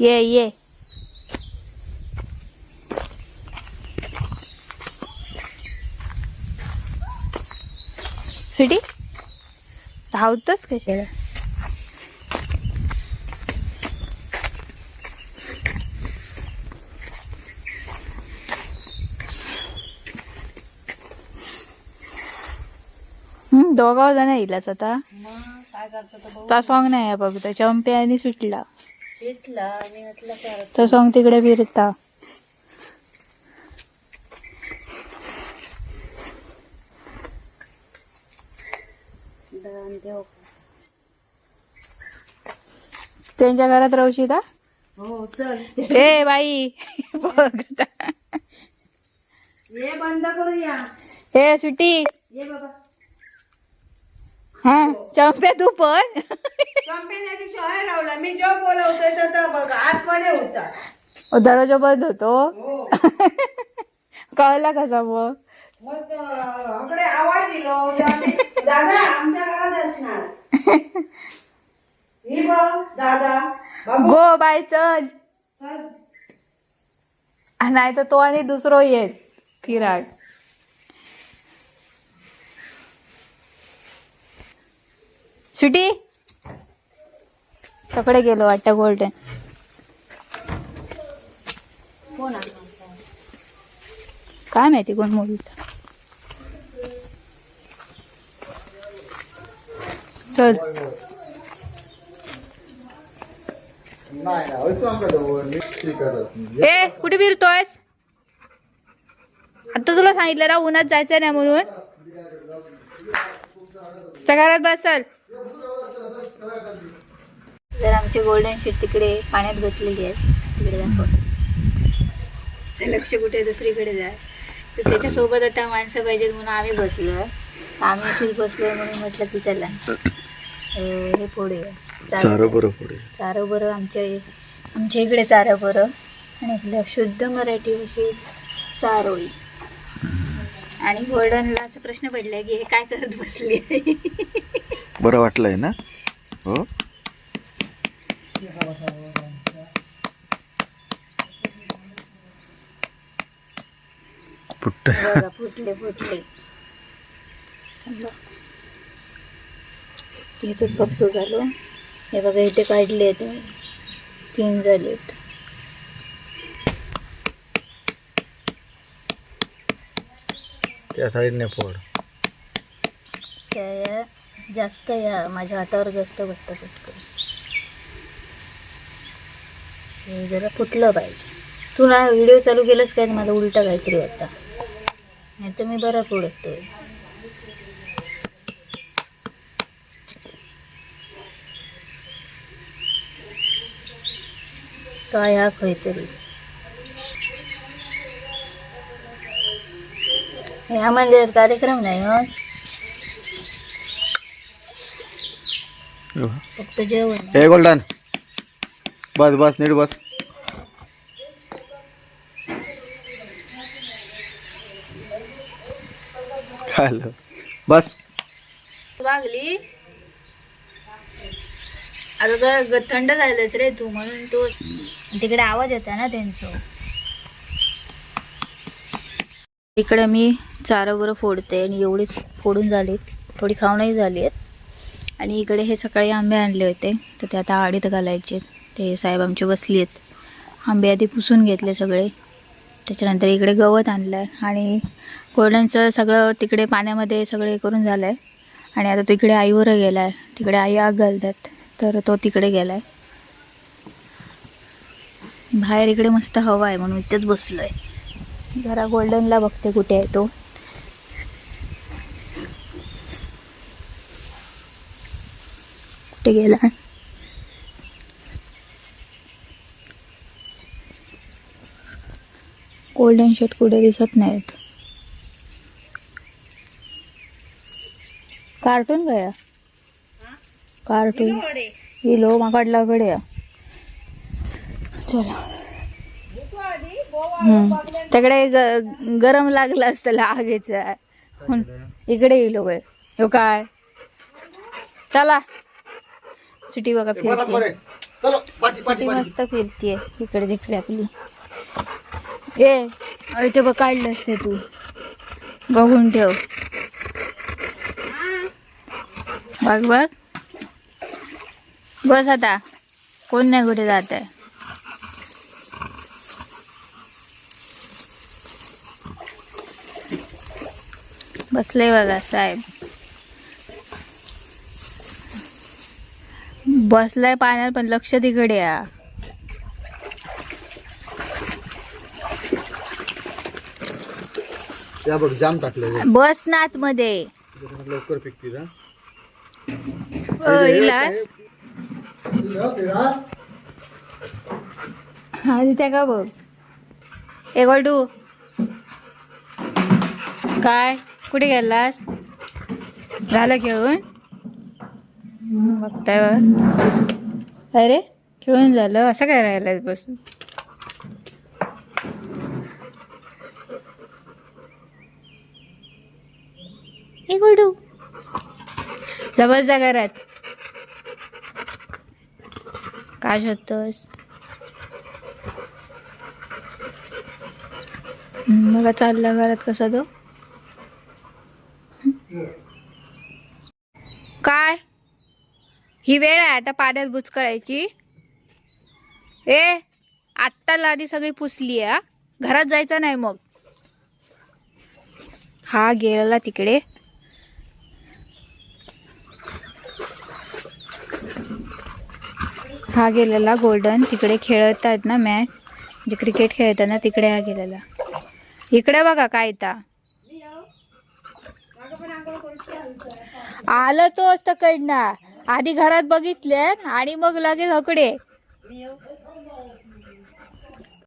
ये ये. सुटी धावतोस कशाला? हम्म दोघा जण येईलाच आता. काय करतो तो तो नाही आहे बघ तो चंपे आणि सुटला. तो सॉंग तिकडे फिरता. त्यांच्या घरात राहशी का? हो चल ए बाई बघ आता. ये बंद करूया. ए सुटी. ये बाबा. हा चंपे तू पण. कंपनीच्या शहर रावला मी जो बोलवतोय तर तो बघ आतमध्ये होता दरवाजा बंद होतो? हो. कळला कसा मग आवाज दिलो. दादा दादा आमच्या घरात असणार. ही बघ दादा. बाबू. गो बाय चल. चल. नाही तर तो आणि दुसरो येत फिराड सुटी तकडे गेलो वाटतं गोल्डन काय माहिती कोण मुली चल. ए कुठे फिरतोयस? आता तुला सांगितलं ना उन्हात जायचं नाही म्हणून. च्या घरात बसल जर आमची गोल्डन शीट तिकडे पाण्यात बसलेली आहे तिकडे दाखव लक्ष कुठे दुसरीकडे जाय तर त्याच्यासोबत आता माणसं पाहिजेत म्हणून आम्ही बसलो आम्ही अशीच बसलोय म्हणून म्हटलं की चला. हे पुढे चार बरं पुढे चारं बरं आमच्या आमच्या इकडे चारं बरं आणि आपल्या शुद्ध मराठी भाषेत चारोळी. आणि गोल्डनला असा प्रश्न पडलाय की हे काय करत बसली बरं वाटलंय ना? हो बघा फुटले फुटले कपचो झालो हे बघा इथे काढले आहेत तीन झालेत त्या साईडने फोड त्या जास्त या माझ्या हातावर जास्त बसतं पटकन. हे जरा फुटलं पाहिजे. तू ना व्हिडिओ चालू केलंस काय? माझा उलटा काहीतरी होता नाही तर मी बरा फोडतोय. काय हा खरी ह्या मंदिरात कार्यक्रम नाही मग फक्त जेवण. हे गोल्डन. बस बस नीट बस. हॅलो. बस. वागली. आता ग- थंड झालंस रे तू म्हणून तू तिकडे आवाज येता ना त्यांचं. इकडे मी चारावर फोडते आणि एवढी फोडून झालीत. थोडी खावणंही झाली आहेत आणि इकडे हे सकाळी आंबे आणले होते. तर ते आता आडीत घालायचे. ते साहेब आमचे बसली आहेत आंबे आधी पुसून घेतले सगळे. त्याच्यानंतर इकडे गवत आणलं आहे आणि गोल्डनचं सगळं तिकडे पाण्यामध्ये सगळे करून झालं आहे आणि आता तो इकडे आईवर गेला आहे तिकडे आई आग घालतात. तर तो तिकडे गेला आहे बाहेर इकडे मस्त हवा आहे म्हणून इथेच बसलो आहे जरा गोल्डनला बघते कुठे आहे तो. कुठे गेला गोल्डन शर्ट कुठे दिसत नाहीत. कार्टून गया. कार्टून इलो माकडला कडे चला. हम्म. तिकडे गरम लागलं असतं हून इकडे गे हो काय? चला. सुटी बघा फिरते पाठी मस्त फिरतीये इकडे तिकडे आपली. ए ते बघ काढलंस ते तू. बघून ठेव. बघ बघ. बस आता. कोण नाही कुठे जात आहे. बसले बघा साहेब. बसलाय पाण्यात पण लक्ष तिकडे या. त्या बघ जाम टाकले बस ना आतमध्ये लवकर पिकतील हा. का बघ? ए गोल्डू. काय? कुठे गेलास? झालं खेळून? बघताय बघ. अरे खेळून झालं. असं काय राहिलं बसून? गुडू जबस जा घरात. काय शोधतोस? बघा चालला घरात कसा तो. काय? ही वेळ आहे आता पाण्यात बुच करायची. ए आत्ता लादी सगळी पुसली आहे घरात जायचं नाही मग. हा गेला तिकडे. हा गेलेला गोल्डन तिकडे खेळत आहेत ना मॅच. म्हणजे क्रिकेट खेळताना तिकडे हा गेलेला. इकडे बघा काय येता आलं तो असतं कडणार आधी घरात बघितले आणि मग लगेच हकडे.